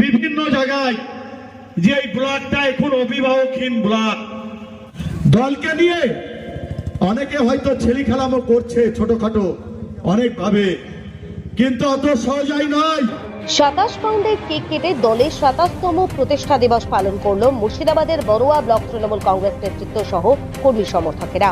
বিভিন্ন জায়গায় যে এই ব্লকটা এখন অভিভাবকহীন ব্লক। দলকে নিয়ে অনেকে হয়তো ছেলি খেলামো করছে ছোটখাটো অনেকভাবে, কিন্তু অত সহজাই নয়। সাতাশ পাউন্ডের কেক কেটে দলের সাতাশতম প্রতিষ্ঠা দিবস পালন করল মুর্শিদাবাদের বড়ুয়া ব্লক তৃণমূল কংগ্রেস নেতৃত্ব সহ কর্মী সমর্থকেরা।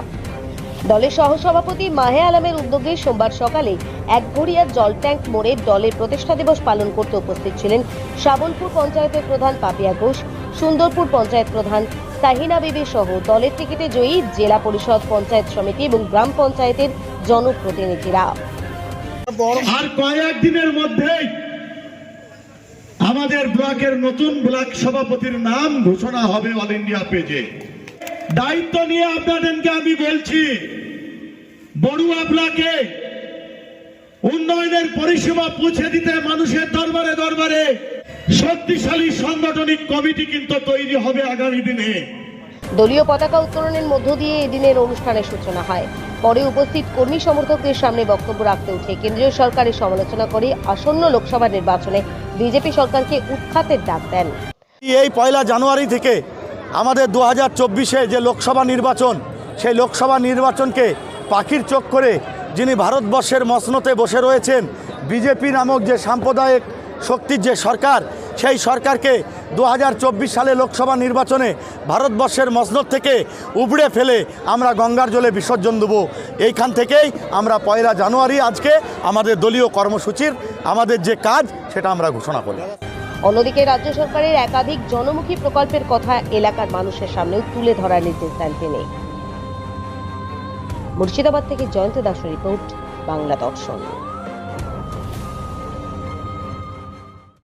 দলের সহসভাপতি মাহে আলমের উদ্যোগে সোমবার সকালে একঘরিয়ার জল ট্যাঙ্ক মোড়ে দলের প্রতিষ্ঠা দিবস পালন করতে উপস্থিত ছিলেন শাবলপুর পঞ্চায়েতের প্রধান পাপিয়া ঘোষ, সুন্দরপুর পঞ্চায়েত প্রধান সাহিনা বিবি সহ দলের টিকিটে জয়ী জেলা পরিষদ পঞ্চায়েত সমিতি এবং গ্রাম পঞ্চায়েতের জনপ্রতিনিধিরা। আর কয়েক মধ্যেই আমাদের ব্লকের নতুন ব্লক সভাপতির নাম ঘোষণা হবে অল ইন্ডিয়া পেজে দায়িত্ব নিয়ে আপনাদেরকে আমি বলছি বড়ুয়া ব্লকে উন্নয়নের পরিষেবা পৌঁছে দিতে মানুষের দরবারে দরবারে শক্তিশালী সাংগঠনিক কমিটি কিন্তু তৈরি হবে আগামী দিনে। দলীয় পতাকা উত্তোলনের মধ্য দিয়ে এদিনের অনুষ্ঠানের সূচনা হয়। পরে উপস্থিত কর্মী সমর্থকদের সামনে বক্তব্য রাখতে উঠে কেন্দ্রীয় সরকারের সমালোচনা করে আসন্ন লোকসভা নির্বাচনে বিজেপি সরকারকে উৎখাতের ডাক দেন। এই পয়লা জানুয়ারি থেকে আমাদের দু হাজার চব্বিশে যে লোকসভা নির্বাচন, সেই লোকসভা নির্বাচনকে পাখির চোখ করে যিনি ভারতবর্ষের মসনতে বসে রয়েছেন, বিজেপি নামক যে সাম্প্রদায়িক শক্তির যে সরকার, সেই সরকারকে দু হাজার চব্বিশ সালে লোকসভা নির্বাচনে ভারতবর্ষের মসনদ থেকে উবড়ে ফেলে আমরা গঙ্গার জলে বিসর্জন দেবো। এইখান থেকেই আমরা পয়লা জানুয়ারি আজকে আমাদের দলীয় কর্মসূচির, আমাদের যে কাজ, সেটা আমরা ঘোষণা করি অন্যদিকে রাজ্য সরকারের একাধিক জনমুখী প্রকল্পের কথা এলাকার মানুষের সামনেও তুলে ধরার নির্দেশ দেন তিনি। মুর্শিদাবাদ থেকে জয়ন্ত দাসের রিপোর্ট, বাংলা দর্শন।